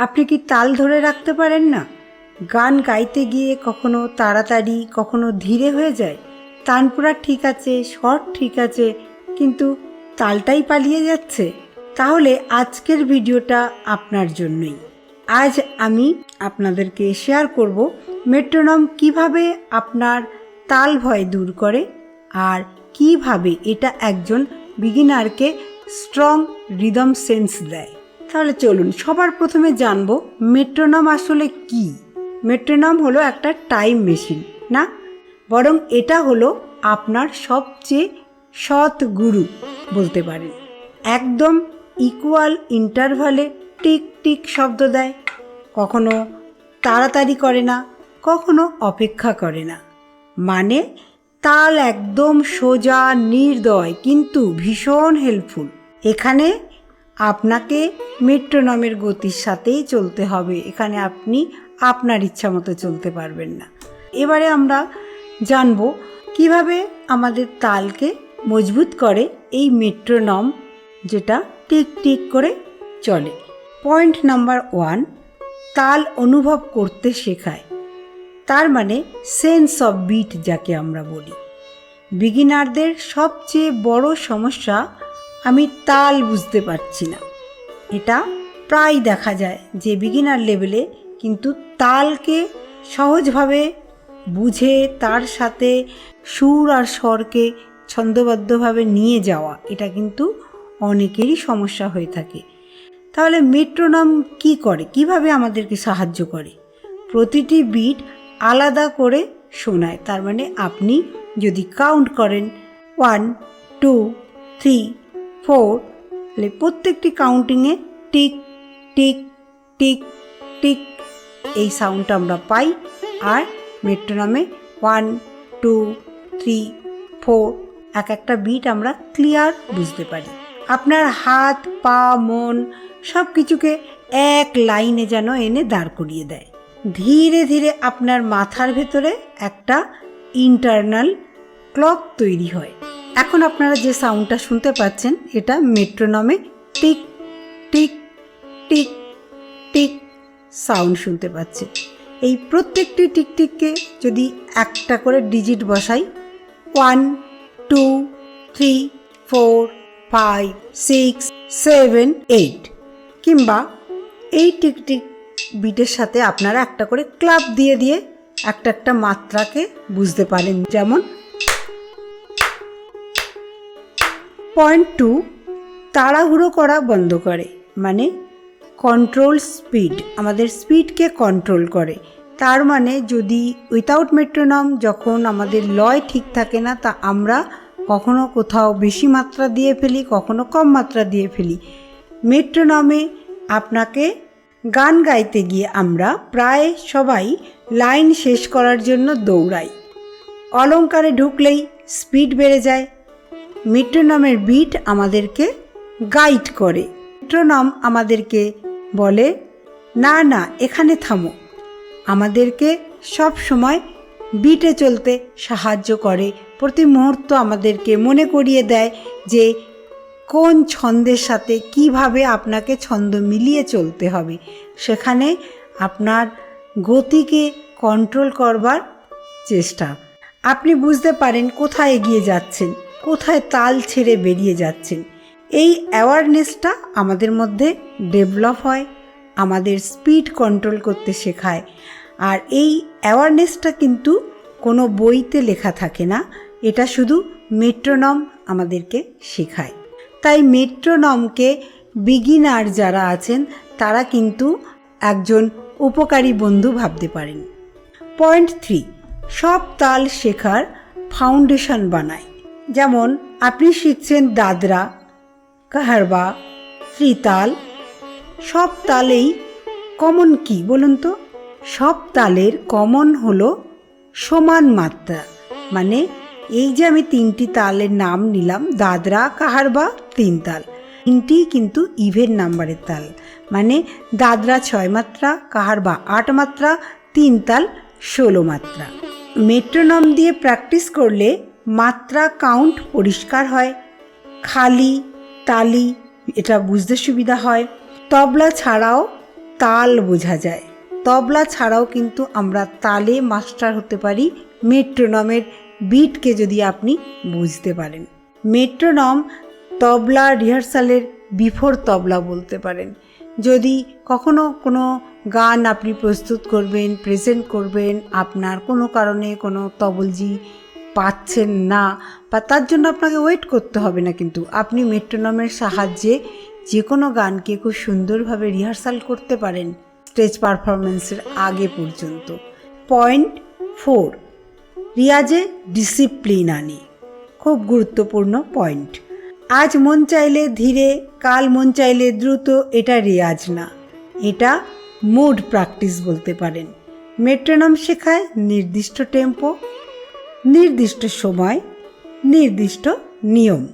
আপনি কি তাল ধরে রাখতে পারেন না? গান গাইতে গিয়ে কখনো তাড়াতাড়ি, কখনো ধীরে হয়ে যায়? তানপুরা ঠিক আছে, শর্ট ঠিক আছে, কিন্তু তালটাই পালিয়ে যাচ্ছে। তাহলে আজকের ভিডিওটা আপনার জন্যই। আজ আমি আপনাদেরকে শেয়ার করব মেট্রোনম কীভাবে আপনার তাল ভয় দূর করে আর কীভাবে এটা একজন বিগিনারকে স্ট্রং রিদম সেন্স দেয়। তাহলে চলুন, সবার প্রথমে জানব মেট্রোনম আসলে কি। মেট্রোনম হলো একটা টাইম মেশিন, না? বরং এটা হলো আপনার সবচেয়ে সৎ গুরু বলতে পারেন। একদম ইকুয়াল ইন্টারভালে টিক টিক শব্দ দেয়। কখনো তাড়াতাড়ি করে না, কখনো অপেক্ষা করে না। মানে তাল একদম সোজা, নির্দয়, কিন্তু ভীষণ হেল্পফুল এখানে আপনাকে মেট্রোনমের গতির সাথেই চলতে হবে। এখানে আপনি আপনার ইচ্ছা মতো চলতে পারবেন না। এবারে আমরা জানব কীভাবে আমাদের তালকে মজবুত করে এই মেট্রোনম যেটা টিক টিক করে চলে। পয়েন্ট নাম্বার ওয়ান, তাল অনুভব করতে শেখায়। তার মানে সেন্স অফ বিট যাকে আমরা বলি। বিগিনারদের সবচেয়ে বড় সমস্যা আমি তাল বুঝতে পারছি না। এটা প্রায় দেখা যায় যে বিগিনার লেভেলে কিন্তু তালকে সহজভাবে বুঝে তার সাথে সুর আর স্বরকে ছন্দবদ্ধভাবে নিয়ে যাওয়া, এটা কিন্তু অনেকেরই সমস্যা হয়ে থাকে। তাহলে মেট্রোনম কি করে? কীভাবে আমাদেরকে সাহায্য করে? প্রতিটি বিট আলাদা করে শোনায়, তার মানে আপনি যদি কাউন্ট করেন ওয়ান টু থ্রি ফোর তাহলে প্রত্যেকটি কাউন্টিংয়ে টিক টিক টিক টিক এই সাউন্ডটা আমরা পাই। আর মেট্রোনমে ওয়ান টু থ্রি ফোর এক একটা বিট আমরা ক্লিয়ার বুঝতে পারি। আপনার হাত, পা, মন সব কিছুকে এক লাইনে যেন এনে দাঁড় করিয়ে দেয়। ধীরে ধীরে আপনার মাথার ভেতরে একটা ইন্টারনাল ক্লক তৈরি হয়। এখন আপনারা যে সাউন্ডটা শুনতে পাচ্ছেন, এটা মেট্রোনমে tick tick tick tick sound শুনতে পাচ্ছে। এই প্রত্যেকটি টিকটিককে যদি একটা করে ডিজিট বসাই one two three four five six seven eight কিংবা এই টিকটিক বিটের সাথে আপনারা একটা করে ক্লাব দিয়ে দিয়ে একটা একটা মাত্রাকে বুঝতে পারেন। যেমন পয়েন্ট টু, তাড়াহুড়ো করা বন্ধ করে মানে কন্ট্রোল স্পিড আমাদের স্পিডকে কন্ট্রোল করে। তার মানে যদি উইথাউট মেট্রোনম যখন আমাদের লয় ঠিক থাকে না, তা আমরা কখনো কোথাও বেশি মাত্রা দিয়ে ফেলি, কখনো কম মাত্রা দিয়ে ফেলি। মেট্রোনমে আপনাকে গান গাইতে গিয়ে আমরা প্রায় সবাই লাইন শেষ করার জন্য দৌড়াই। অলঙ্কারে ঢুকলেই স্পিড বেড়ে যায় মেট্রোনমের বিট আমাদেরকে গাইড করে। মেট্রোনম আমাদেরকে বলে, না না, এখানে থামো। আমাদেরকে সব সময় বিটে চলতে সাহায্য করে। প্রতি মুহূর্ত আমাদেরকে মনে করিয়ে দেয় যে কোন ছন্দের সাথে কীভাবে আপনাকে ছন্দ মিলিয়ে চলতে হবে। সেখানে আপনার গতিকে কন্ট্রোল করবার চেষ্টা। আপনি বুঝতে পারেন কোথায় এগিয়ে যাচ্ছেন। কোথায় তাল ছেড়ে বেরিয়ে যাচ্ছেন? এই অ্যাওয়ারনেসটা আমাদের মধ্যে ডেভেলপ হয়, আমাদের স্পিড কন্ট্রোল করতে শেখায়। আর এই অ্যাওয়ারনেসটা কিন্তু কোনো বইতে লেখা থাকে না, এটা শুধু মেট্রোনম আমাদেরকে শেখায়। তাই মেট্রোনমকে বিগিনার যারা আছেন, তারা কিন্তু একজন উপকারী বন্ধু ভাবতে পারেন। পয়েন্ট থ্রি সব তাল শেখার ফাউন্ডেশন বানায়। যেমন আপনি শিখছেন দাদরা, কাহারবা, ত্রিতাল, সব তালেই কমন কি বলুন তো? সব তালের কমন হলো সমান মাত্রা। মানে এই যে আমি তিনটি তালের নাম নিলাম, দাদরা, কাহারবা তিন তাল তিনটি কিন্তু ইভেন নাম্বারের তাল। মানে দাদরা ছয় মাত্রা, কাহারবা আট মাত্রা তিন তাল ষোলো মাত্রা। মেট্রোনম দিয়ে প্র্যাকটিস করলে মাত্রা কাউন্ট পরিষ্কার হয়। খালি তালি এটা বুঝতে সুবিধা হয়। তবলা ছাড়াও তাল বোঝা যায়। তবলা ছাড়াও কিন্তু আমরা তালে মাস্টার হতে পারি। মেট্রোনমের বিটকে যদি আপনি বুঝতে পারেন। মেট্রোনম তবলা রিহার্সালের বিফোর তবলা বলতে পারেন। যদি কখনো কোনো গান আপনি প্রস্তুত করবেন প্রেজেন্ট করবেন, আপনার কোনো কারণে কোনো তবলজি পাচ্ছেন না বা তার জন্য আপনাকে ওয়েট করতে হবে না কিন্তু। আপনি মেট্রোনমের সাহায্যে যে কোনো গানকে খুব সুন্দরভাবে রিহার্সাল করতে পারেন স্টেজ পারফরমেন্সের আগে পর্যন্ত। পয়েন্ট ফোর রিয়াজে ডিসিপ্লিন আনি। খুব গুরুত্বপূর্ণ পয়েন্ট আজ মন চাইলে ধীরে, কাল মন চাইলে দ্রুত, এটা রেয়াজ না। এটা মুড প্র্যাকটিস বলতে পারেন। মেট্রোনম শেখায় নির্দিষ্ট টেম্পো নির্দিষ্ট সময়, নির্দিষ্ট নিয়ম।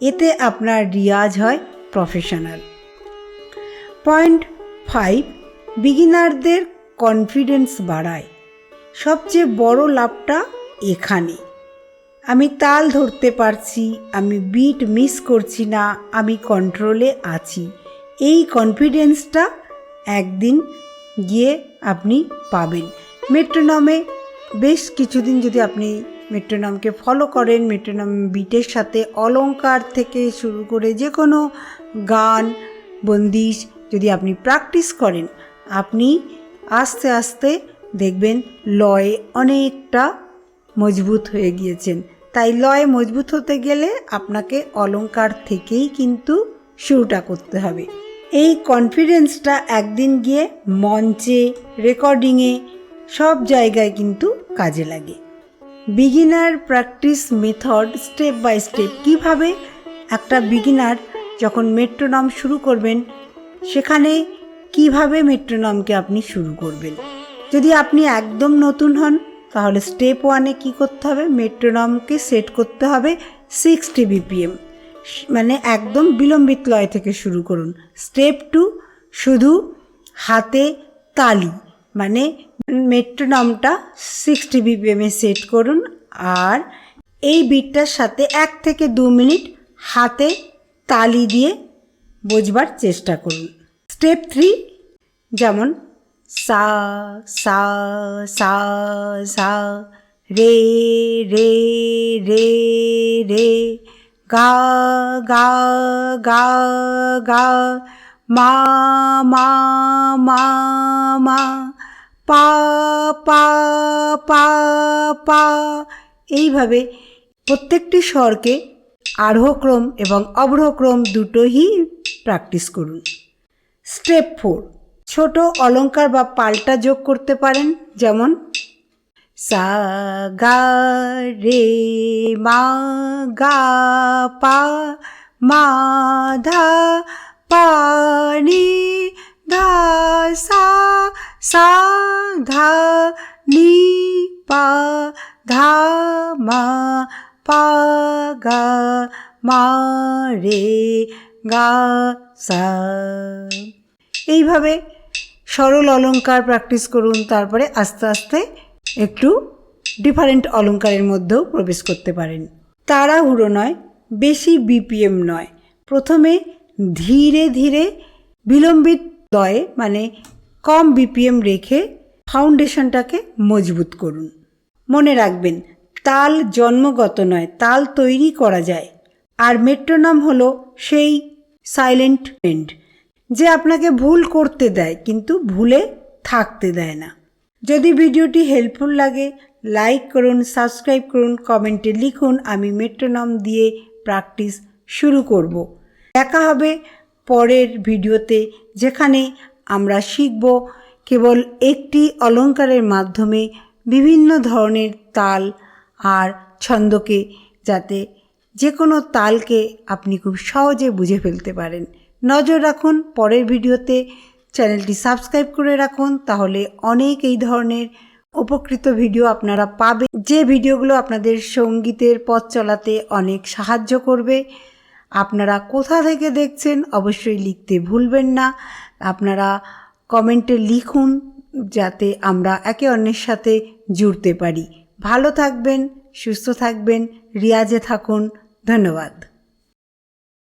এতে আপনার রিয়াজ হয় প্রফেশনাল পয়েন্ট ফাইভ বিগিনারদের কনফিডেন্স বাড়ায়। সবচেয়ে বড় লাভটা এখানে। আমি তাল ধরতে পারছি, আমি বিট মিস করছি না, আমি কন্ট্রোলে আছি। এই কনফিডেন্সটা একদিন গিয়ে আপনি পাবেন। মেট্রোনমে বেশ কিছুদিন যদি আপনি মেট্রোনমকে ফলো করেন, মেট্রোনম বিটের সাথে অলঙ্কার থেকে শুরু করে যে কোনো গান, বন্দিশ যদি আপনি প্র্যাকটিস করেন, আপনি আস্তে আস্তে দেখবেন লয়ে অনেকটা মজবুত হয়ে গিয়েছেন। তাই লয় মজবুত হতে গেলে আপনাকে অলঙ্কার থেকেই কিন্তু শুরুটা করতে হবে। এই কনফিডেন্সটা একদিন গিয়ে মঞ্চে রেকর্ডিংয়ে সব জায়গায় কিন্তু কাজে লাগে। Beginner practice method step by step কীভাবে একটা বিগিনার যখন মেট্রোনম শুরু করবেন, সেখানে কীভাবে মেট্রোনমকে আপনি শুরু করবেন? যদি আপনি একদম নতুন হন, তাহলে স্টেপ ওয়ানে কি করতে হবে? মেট্রোনমকে সেট করতে হবে সিক্সটি বিপিএম মানে একদম বিলম্বিত লয় থেকে শুরু করুন। স্টেপ টু শুধু হাতে তালি। মানে মেট্রোনমটা সিক্সটি বিপিএমে সেট করুন আর এই বিটটার সাথে এক থেকে দু মিনিট হাতে তালি দিয়ে বোঝবার চেষ্টা করুন। স্টেপ থ্রি যেমন সা সা সা সা, রে রে রে রে, গা গা গা গা, মা মা মা মা পা পা পা পা এইভাবে প্রত্যেকটি স্বরকে আরোহক্রম এবং অবরোহক্রম দুটোই প্র্যাকটিস করুন। স্টেপ ফোর ছোট অলঙ্কার বা পাল্টা যোগ করতে পারেন, যেমন, সা, গা, রে, মা, গা, পা, মা, ধা, পা, নি, ধা, সা সা ধা নি পা ধা মা পা গা মা রে গা সা এইভাবে সরল অলংকার প্র্যাকটিস করুন, তারপরে আস্তে আস্তে একটু ডিফারেন্ট অলংকারের মধ্যেও প্রবেশ করতে পারেন। তাড়াহুড়ো নয়, বেশি বিপিএম নয়। প্রথমে ধীরে ধীরে বিলম্বিত লয়ে মানে কম বিপিএম রেখে ফাউন্ডেশনটাকে মজবুত করুন। মনে রাখবেন, তাল জন্মগত নয়, তাল তৈরি করা যায়। আর মেট্রোনম হলো সেই সাইলেন্ট এন্ড যে আপনাকে ভুল করতে দেয়, কিন্তু ভুলে থাকতে দেয় না। যদি ভিডিওটি হেল্পফুল লাগে লাইক করুন সাবস্ক্রাইব করুন, কমেন্টে লিখুন, আমি মেট্রোনম দিয়ে প্র্যাকটিস শুরু করব। দেখা হবে পরের ভিডিওতে, যেখানে আমরা শিখব কেবল একটি অলংকারের মাধ্যমে বিভিন্ন ধরনের তাল আর ছন্দকে, যাতে যে কোনো তালকে আপনি খুব সহজে বুঝে ফেলতে পারেন। নজর রাখুন পরের ভিডিওতে। চ্যানেলটি সাবস্ক্রাইব করে রাখুন, তাহলে অনেক এই ধরনের উপকৃত ভিডিও আপনারা পাবেন। যে ভিডিওগুলো আপনাদের সঙ্গীতের পথ চলাতে অনেক সাহায্য করবে। আপনারা কোথা থেকে দেখছেন অবশ্যই লিখতে ভুলবেন না। আপনারা কমেন্টে লিখুন যাতে আমরা একে অন্যের সাথে জুড়তে পারি। ভালো থাকবেন, সুস্থ থাকবেন, রিয়াজে থাকুন। ধন্যবাদ।